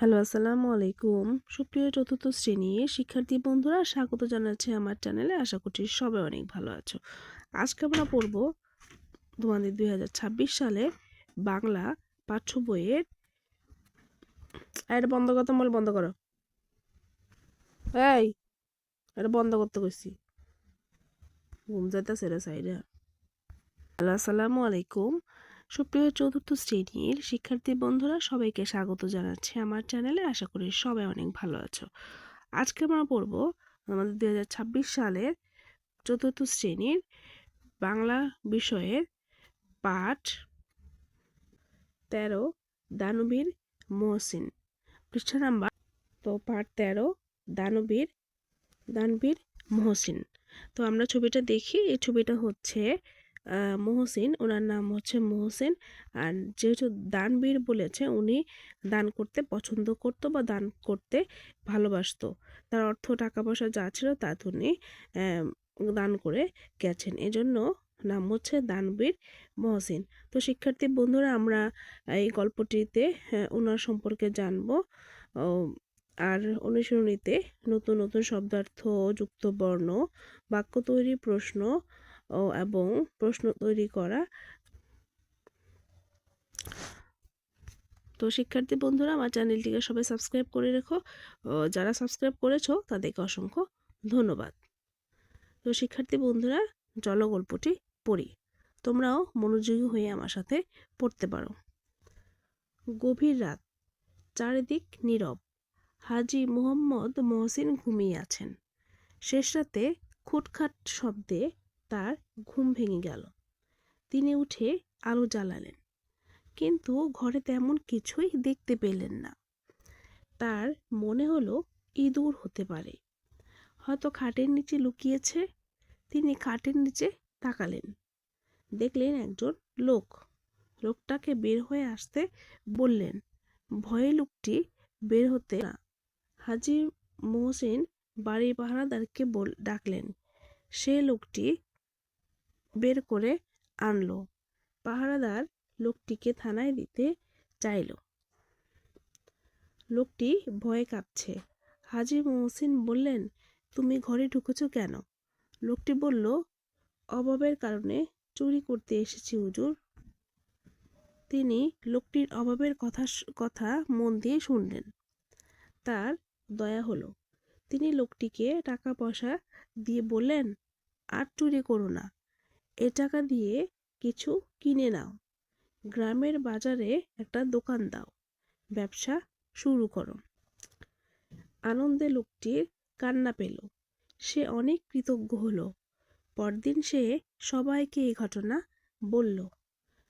Hello, আসসালামু আলাইকুম। সুপ্রিয় চতুর্থ শ্রেণির শিক্ষার্থী বন্ধুরা, স্বাগত জানাচ্ছি আমার চ্যানেলে। আশা করছি সবাই অনেক ভালো আছো। আজকে আমরা পড়ব তোমাদের দুই সালে বাংলা পাঠ্য বইয়ের এটা বন্ধ করতে বল বন্ধ করো। এই, এটা বন্ধ করতে কইছি। ঘুম যাইতেছে রে সাইডে আসসালামু আলাইকুম। সুপ্রিয় চতুর্থ শ্রেণির শিক্ষার্থী বন্ধুরা, সবাইকে স্বাগত জানাচ্ছি আমার চ্যানেলে। আশা করি সবাই অনেক ভালো আছো। আজকে আমরা পড়ব আমাদের দু হাজার ছাব্বিশ সালের চতুর্থ শ্রেণির বাংলা বিষয়ের পাঠ তেরো, দানবীর মহসিন। পৃষ্ঠা নাম্বার, তো পাঠ তেরো, দানবীর দানবীর মহসিন। তো আমরা ছবিটা দেখি। এই ছবিটা হচ্ছে মহসিন ওনার নাম হচ্ছে মহসিন। আর যেহেতু দানবীর বলেছে, উনি দান করতে পছন্দ করতো বা দান করতে ভালোবাসতো। তার অর্থ টাকা পয়সা যা ছিল তা উনি দান করে গেছেন। এজন্য নাম হচ্ছে দানবীর মহসিন। তো শিক্ষার্থী বন্ধুরা, আমরা এই গল্পটিতে ওনার সম্পর্কে জানব। আর অনুশীলনীতে নতুন নতুন শব্দার্থ, যুক্ত বর্ণ, বাক্য তৈরি প্রশ্ন ও, এবং প্রশ্ন তৈরি করা। তো শিক্ষার্থী বন্ধুরা, আমার চ্যানেলটিকে সবাই সাবস্ক্রাইব করে রেখো। যারা সাবস্ক্রাইব করেছ, তাদেরকে অসংখ্য ধন্যবাদ। তো শিক্ষার্থী বন্ধুরা, চলো গল্পটি পড়ি। তোমরাও মনোযোগী হয়ে আমার সাথে পড়তে পারো। গভীর রাত, চারিদিক নীরব। হাজি মুহম্মদ মহসিন ঘুমিয়ে আছেন। শেষ রাতে খুটখাট শব্দে তার ঘুম ভেঙে গেল। তিনি উঠে আলো জ্বালালেন, কিন্তু ঘরে তেমন কিছুই দেখতে পেলেন না। তার মনে হলো ইঁদুর হতে পারে। হয়তো খাটের নিচে লুকিয়েছে, তিনি খাটের নিচে তাকালেন। দেখলেন একজন লোক। লোকটাকে বের হয়ে আসতে বললেন, ভয়ে লোকটি বের হতে না। হাজি মোহসিন বাড়ির পাহারাদারকে বল, ডাকলেন, সে লোকটি বের করে আনলো। পাহারাদার লোকটিকে থানায় দিতে চাইল। লোকটি ভয়ে কাঁপছে। হাজি মহসিন বললেন, তুমি ঘরে ঢুকেছ কেন? লোকটি বলল, অভাবের কারণে চুরি করতে এসেছি, হুজুর। তিনি লোকটির অভাবের কথা কথা মন দিয়ে শুনলেন। তার দয়া হলো। তিনি লোকটিকে টাকা পয়সা দিয়ে বললেন, আর চুরি করো না। এ টাকা দিয়ে কিছু কিনে নাও। গ্রামের বাজারে একটা দোকান দাও। ব্যবসা শুরু করো। আনন্দে লোকটির কান্না পেল। সে অনেক কৃতজ্ঞ হলো। পরদিন সে সবাইকে এই ঘটনা বলল।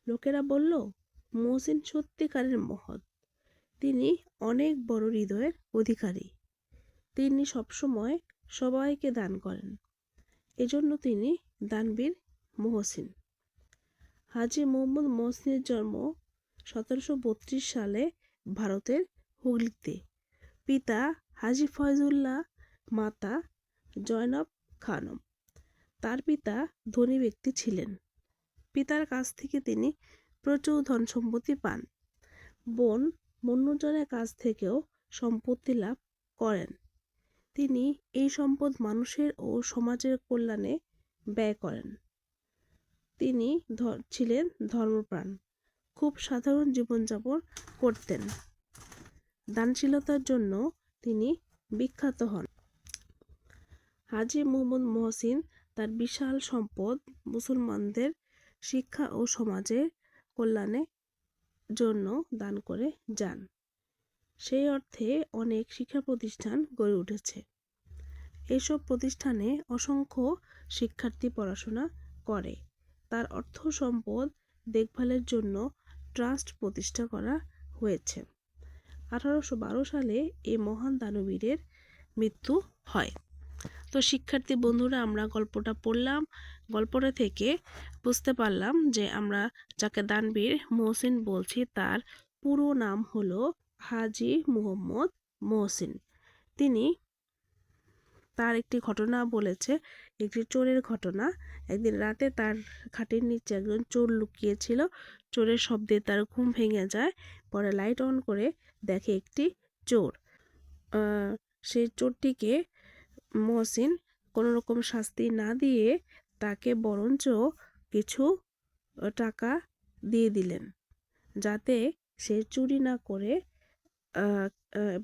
লোকেরা বলল, মহসিন সত্যিকারের মহৎ। তিনি অনেক বড় হৃদয়ের অধিকারী। তিনি সবসময় সবাইকে দান করেন। এজন্য তিনি দানবীর মহসিন। হাজি মোহাম্মদ মহসিনের জন্ম সতেরোশো বত্রিশ সালে ভারতের হুগলিতে। পিতা হাজি ফয়জুল্লাহ, মাতা জয়নব খানম। তার পিতা ধনী ব্যক্তি ছিলেন। পিতার কাছ থেকে তিনি প্রচুর ধন সম্পত্তি পান। বোন মন্যজনের কাছ থেকেও সম্পত্তি লাভ করেন। তিনি এই সম্পদ মানুষের ও সমাজের কল্যাণে ব্যয় করেন। তিনি ছিলেন ধর্মপ্রাণ। খুব সাধারণ জীবনযাপন করতেন। দানশীলতার জন্য তিনি বিখ্যাত হন। হাজি মোহাম্মদ মহসিন তার বিশাল সম্পদ মুসলমানদের শিক্ষা ও সমাজের কল্যাণে জন্য দান করে যান। সেই অর্থে অনেক শিক্ষা প্রতিষ্ঠান গড়ে উঠেছে। এসব প্রতিষ্ঠানে অসংখ্য শিক্ষার্থী পড়াশোনা করে। তার অর্থ সম্পদ দেখভালের জন্য ট্রাস্ট প্রতিষ্ঠা করা হয়েছে। আঠারোশো বারো সালে এই মহান দানবীরের মৃত্যু হয়। তো শিক্ষার্থী বন্ধুরা, আমরা গল্পটা পড়লাম। গল্পটা থেকে বুঝতে পারলাম যে আমরা যাকে দানবীর মহসিন বলছি, তার পুরো নাম হলো হাজি মুহম্মদ মহসিন। তিনি তার একটি ঘটনা বলেছে, একটি চোরের ঘটনা। একদিন রাতে তার খাটের নিচে একজন চোর লুকিয়েছিল। চোরের শব্দে তার ঘুম ভেঙে যায়, পরে লাইট অন করে দেখে একটি চোর। সেই চোরটিকে মহসিন কোনো রকম শাস্তি না দিয়ে তাকে বরঞ্চ কিছু টাকা দিয়ে দিলেন, যাতে সে চুরি না করে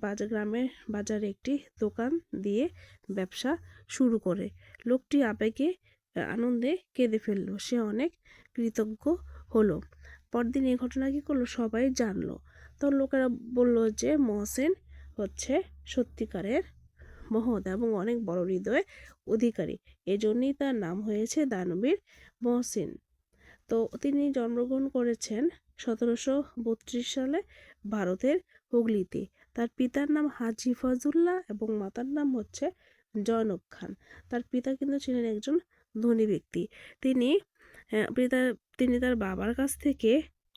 বাজার গ্রামের বাজারে একটি দোকান দিয়ে ব্যবসা শুরু করে। লোকটি আবেগে আনন্দে কেঁদে ফেলল। সে অনেক কৃতজ্ঞ হলো। পরদিন এই ঘটনা কী করল সবাই জানলো। তখন লোকেরা বলল যে, মহসেন হচ্ছে সত্যিকারের মহৎ এবং অনেক বড় হৃদয় অধিকারী। এজন্যই তার নাম হয়েছে দানবীর মহসিন। তো তিনি জন্মগ্রহণ করেছেন সতেরোশো বত্রিশ সালে ভারতের হুগলিতে। তার পিতার নাম হাজি ফজুল্লাহ এবং মাতার নাম হচ্ছে জয়নব খান। তার পিতা কিন্তু ছিলেন একজন ধনী ব্যক্তি। তিনি পিতা, তিনি তার বাবার কাছ থেকে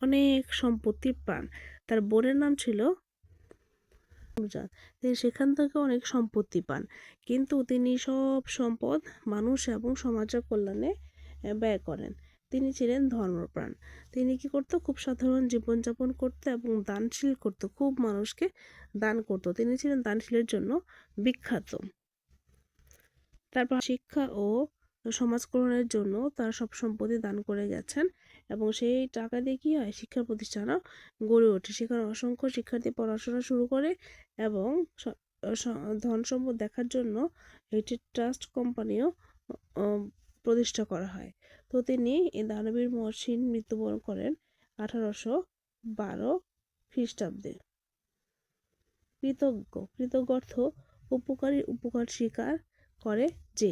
অনেক সম্পত্তি পান। তার বোনের নাম ছিল তিনি সেখান থেকে অনেক সম্পত্তি পান। কিন্তু তিনি সব সম্পদ মানুষ এবং সমাজের কল্যাণে ব্যয় করেন। তিনি ছিলেন ধর্মপ্রাণ। তিনি কি করতো? খুব সাধারণ জীবনযাপন করতো এবং দানশীল করতো। খুব মানুষকে দান করতো। তিনি ছিলেন দানশীলের জন্য বিখ্যাত। তারপর শিক্ষা ও সমাজ কল্যাণের জন্য তার সব সম্পত্তি দান করে গেছেন এবং সেই টাকা দিয়ে কী হয়? শিক্ষা প্রতিষ্ঠানও গড়ে ওঠে। সেখানে অসংখ্য শিক্ষার্থী পড়াশোনা শুরু করে এবং ধন সম্পদ দেখার জন্য একটি ট্রাস্ট কোম্পানিও প্রতিষ্ঠা করা হয়। তো তিনি এই দানবীর মহসিন মৃত্যুবরণ করেন আঠারোশো বারো খ্রিস্টাব্দে। কৃতজ্ঞ। কৃতজ্ঞ অর্থ উপকারী উপকার স্বীকার করে যে,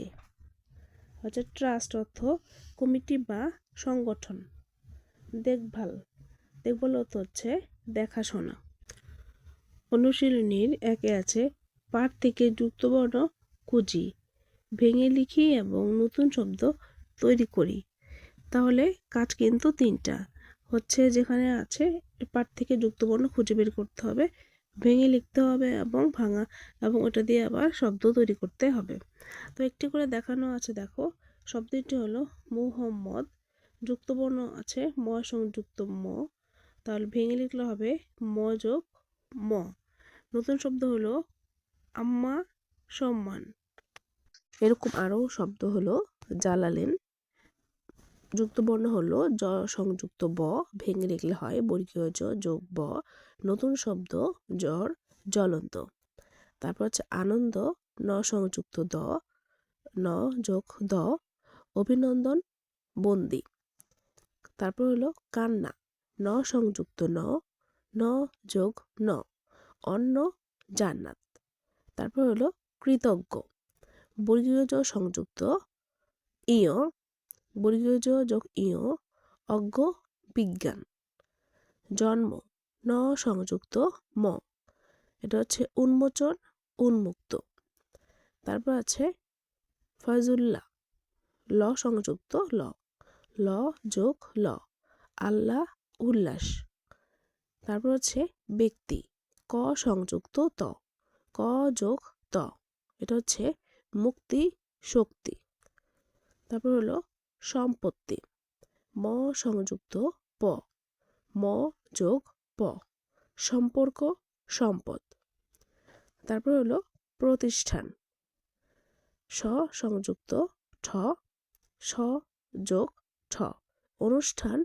হচ্ছে ট্রাস্ট অর্থ কমিটি বা সংগঠন। দেখভাল। দেখভাল অর্থ হচ্ছে দেখাশোনা। অনুশীলনীর একে আছে পাঠ থেকে যুক্তবর্ণ খুঁজি। ভেঙে লিখি এবং নতুন শব্দ তৈরি করি। তাহলে কাজ কিন্তু তিনটা। হচ্ছে যেখানে আছে পাঠ থেকে যুক্তবর্ণ খুঁজে বের করতে হবে, ভেঙে লিখতে হবে এবং ভাঙা এবং ওটা দিয়ে আবার শব্দ তৈরি করতে হবে। তো একটি করে দেখানো আছে, দেখো। শব্দটি হলো মুহম্মদ। যুক্তবর্ণ আছে, ম সংযুক্ত ম। তাহলে ভেঙে লিখলে হবে ম যোগ ম। নতুন শব্দ হলো আম্মা সম্মান। এরকম আরও শব্দ হলো জ্বালালেন যুক্তবর্ণ হলো জ, সংযুক্ত ব, ভেঙে লিখলে হয় বর্গীয় জ যোগ ব। নতুন শব্দ জ্বর, জ্বলন্ত। তারপর হচ্ছে আনন্দ, ন, সংযুক্ত দ, ন, যোগ দ, অভিনন্দন, বন্দি। তারপর হলো কান্না, ন, সংযুক্ত ন ন, যোগ ন, অন্ন, জান্নাত। তারপর হলো কৃতজ্ঞ। বর্গীয় সংযুক্ত। ইয় বর্গীয় জ যোগ ইয়, অজ্ঞ বিজ্ঞান। জন্ম, ন সংযুক্ত, ম। এটা হচ্ছে উন্মোচন, উন্মুক্ত। তারপর আছে ফয়জুল্লাহ, ল সংযুক্ত, ল। ল যোগ ল, আল্লাহ উল্লাস। তারপর হচ্ছে ব্যক্তি, ক সংযুক্ত, ত। ক যোগ, ত। এটা হচ্ছে মুক্তি, শক্তি। তারপর হলো সম্পত্তি। ম সংযুক্ত প। ম যোগ প। সম্পর্ক, সম্পদ। তারপর হলো প্রতিষ্ঠান। স সংযুক্ত ঠ। স যোগ ঠ। অনুষ্ঠান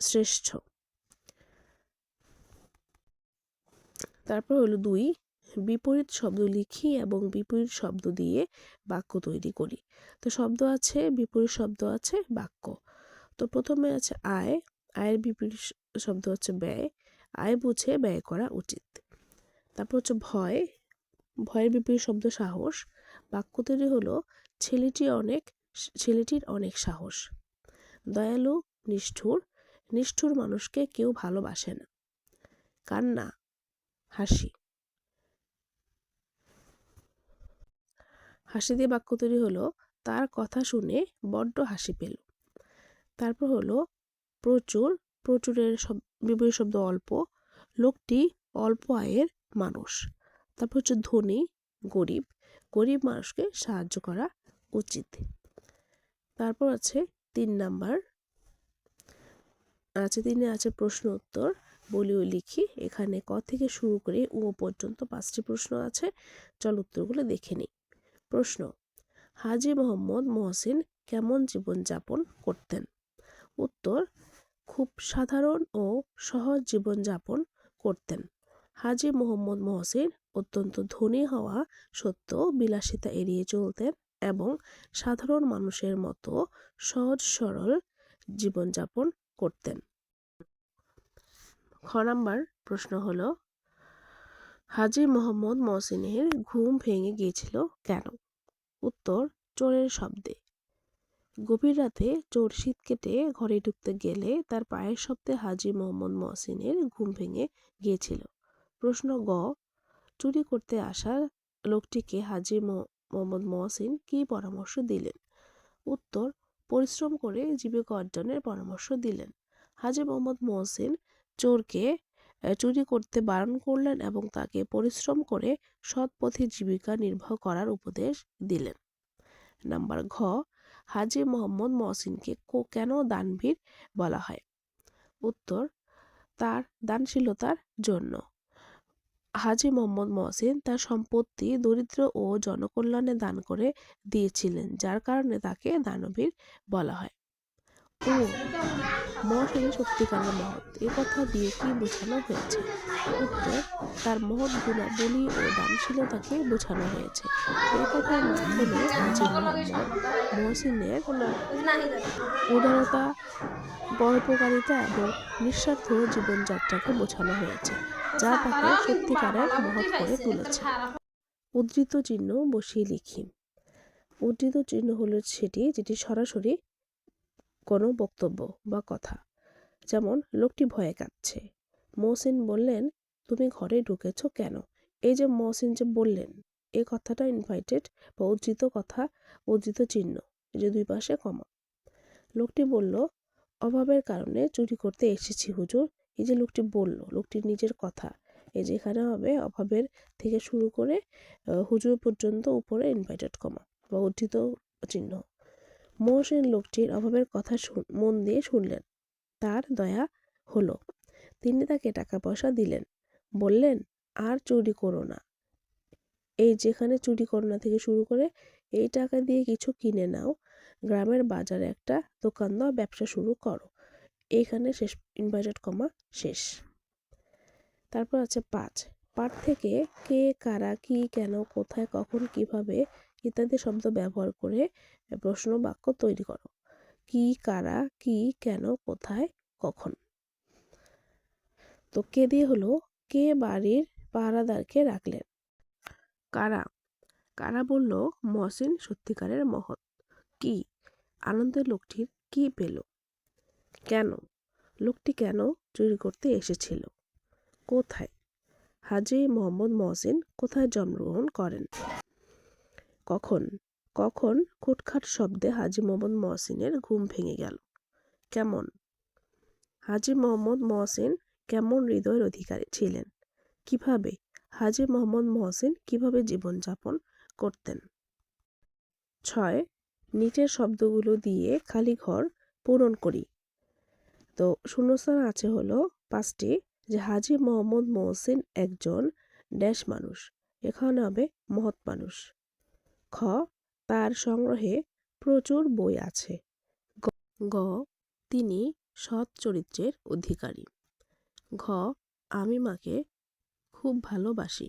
শ্রেষ্ঠ। তারপর হলো দুই বিপরীত শব্দ লিখি এবং বিপরীত শব্দ দিয়ে বাক্য তৈরি করি। তো শব্দ আছে, বিপরীত শব্দ আছে, বাক্য। তো প্রথমে আছে আয়, আয়ের বিপরীত শব্দ হচ্ছে ব্যয়। আয় বুঝে ব্যয় করা উচিত। তারপর হচ্ছে ভয়। ভয়ের বিপরীত শব্দ সাহস। বাক্য তৈরি হলো, ছেলেটি অনেক, ছেলেটির অনেক সাহস। দয়ালু, নিষ্ঠুর। নিষ্ঠুর মানুষকে কেউ ভালোবাসে না। কান্না, হাসি। হাসি দিয়ে বাক্য তৈরি হলো, তার কথা শুনে বড্ড হাসি পেল। তারপর হলো, প্রচুর, প্রচুরের শব বিপরীত শব্দ অল্প, লোকটি অল্প আয়ের মানুষ। তারপর হচ্ছে ধনী, গরিব গরিব মানুষকে সাহায্য করা উচিত। তারপর আছে তিন নাম্বার। আছে তিনে আছে প্রশ্ন উত্তর, বলিও লিখি, এখানে ক থেকে শুরু করে ও পর্যন্ত পাঁচটি প্রশ্ন আছে, চল উত্তরগুলো দেখে নিই। প্রশ্ন, হাজি মোহাম্মদ মহসিন কেমন জীবনযাপন করতেন? উত্তর, খুব সাধারণ ও সহজ জীবনযাপন করতেন। হাজি মোহাম্মদ মহসিন অত্যন্ত ধনী হওয়া সত্ত্বেও বিলাসিতা এড়িয়ে চলতেন এবং সাধারণ মানুষের মতো সহজ সরল জীবনযাপন করতেন। খ নাম্বার প্রশ্ন হলো হাজি মোহাম্মদ মহসিনের ঘুম ভেঙে গিয়েছিল কেন? উত্তর, চোরের শব্দে। গভীর রাতে চোর শীত কেটে ঘরে ঢুকতে গেলে তার পায়ের শব্দে হাজি মোহাম্মদ মহসিনের ঘুম ভেঙে গিয়েছিল। প্রশ্ন গ, চুরি করতে আসা লোকটিকে হাজি মোহাম্মদ মহসিন কী পরামর্শ দিলেন? উত্তর, পরিশ্রম করে জীবিকা অর্জনের পরামর্শ দিলেন। হাজি মোহাম্মদ মহসিন চোরকে চুরি করতে বারণ করলেন এবং তাকে পরিশ্রম করে সৎ পথে জীবিকা নির্বাহ করার উপদেশ দিলেন। নাম্বার ঘ, হাজি মোহাম্মদ মহসিনকে কেন দানবীর বলা হয়? উত্তর, তার দানশীলতার জন্য। হাজি মোহাম্মদ মহসিন তার সম্পত্তি দরিদ্র ও জনকল্যাণে দান করে দিয়েছিলেন, যার কারণে তাকে দানবীর বলা হয়। ও মহসিন সত্যিকারের মহৎ। এ কথা দিয়ে কি বোঝানো হয়েছে? উত্তর, তার মহৎ গুণাবলী ও দানশীলতাকে বোঝানো হয়েছে। এ কথার মাধ্যমে মহসিনের উদারতা পরোপকারিতা এবং নিঃস্বার্থ জীবনযাত্রাকে বোঝানো হয়েছে, যা তাকে সত্যিকারের মহৎ করে তুলেছে। উদ্ধৃত চিহ্ন বসিয়ে লিখি। উদ্ধৃত চিহ্ন হলো সেটি যেটি সরাসরি কোনো বক্তব্য বা কথা। যেমন, লোকটি ভয়ে কাঁদছে। মহসিন বললেন, তুমি ঘরে ঢুকেছ কেন? এই যে মহসিন যে বললেন এই কথাটা ইনভাইটেড বা উদ্ধৃত কথা, উদ্ধৃত চিহ্ন যে দুই পাশে কমা। লোকটি বলল, অভাবের কারণে চুরি করতে এসেছি হুজুর। এই যে লোকটি বলল, লোকটির নিজের কথা, এই যে এখানে হবে অভাবের থেকে শুরু করে হুজুর পর্যন্ত উপরে ইনভাইটেড কমা, বা উদ্ধৃত চিহ্ন। মহসিন লোকটির অভাবের কথা মন দিয়ে শুনলেন। তার দয়া হলো। তিনি তাকে টাকা পয়সা দিলেন। বললেন, আর চুরি করো না। এই যেখানে চুরি করো না থেকে শুরু করে এই টাকা দিয়ে কিছু কিনে নাও। গ্রামের বাজারে একটা দোকান দাও, ব্যবসা শুরু করো। এইখানে শেষ, ইনভার্টেড কমা শেষ। তারপর আছে পাঁচ। পাঠ থেকে কে, কারা, কি, কেন, কোথায়, কখন, কীভাবে ইত্যাদি শব্দ ব্যবহার করে প্রশ্ন বাক্য তৈরি করো। কি, কারা, কি, কেন, কোথায়, কখন? তো কে দিয়ে হলো? কে বাড়ির পাহারাদারকে রাখলেন? কারা? কারা বলল, মহসিন সত্যিকারের মহৎ। কি? আনন্দের লোকটির কি পেল? কেন? লোকটি কেন চুরি করতে এসেছিল? কোথায়? হাজি মোহাম্মদ মহসিন কোথায় জন্মগ্রহণ করেন? কখন? কখন খুটখাট শব্দে হাজি মোহাম্মদ মহসিনের ঘুম ভেঙে গেল। কেমন? হাজি মোহাম্মদ মহসিন কেমন হৃদয়ের অধিকারী ছিলেন? কীভাবে হাজি মোহাম্মদ মহসিন কীভাবে জীবনযাপন করতেন? ছয়, নিচের শব্দগুলো দিয়ে খালি ঘর পূরণ করি। তো শূন্যস্থান আছে হলো পাঁচটি, যে হাজি মোহাম্মদ মহসিন একজন ড্যাশ মানুষ, এখানে হবে মহৎ মানুষ। খ তার সংগ্রহে প্রচুর বই আছে। গ, তিনি সৎ চরিত্রের অধিকারী। ঘ, আমি মাকে খুব ভালোবাসি।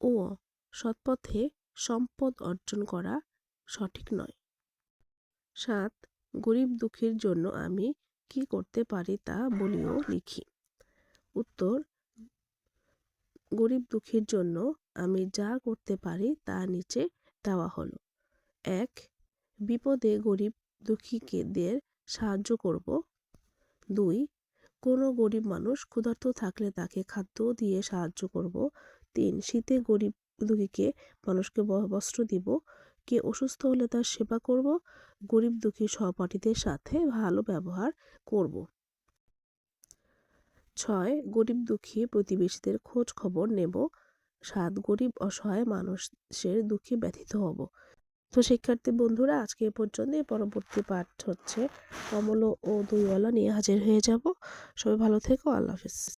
ও সৎপথে সম্পদ অর্জন করা সঠিক নয়। সাত, গরিব দুঃখীর জন্য আমি কি করতে পারি তা বলিও লিখি। উত্তর, গরিব দুঃখীর জন্য আমি যা করতে পারি তা নিচে দেওয়া হলো। এক, বিপদে গরিব দুঃখীকেদের সাহায্য করব। দুই, কোনো গরিব মানুষ ক্ষুধার্ত থাকলে তাকে খাদ্য দিয়ে সাহায্য করব। তিন, শীতে গরিব দুঃখীকে মানুষকে বস্ত্র দিব। কে অসুস্থ হলে তার সেবা করব। গরিব দুঃখী সহপাঠীদের সাথে ভালো ব্যবহার করব। ছয়, গরিব দুঃখী প্রতিবেশীদের খোঁজ খবর নেব। সাত গরিব অসহায় মানুষের দুঃখে ব্যথিত হব। তো শিক্ষার্থী বন্ধুরা, আজকে এ পর্যন্ত পরবর্তী পাঠ হচ্ছে, কমল ও দুইওয়ালা নিয়ে হাজির হয়ে যাব। সবাই ভালো থেকো। আল্লাহ হাফিজ।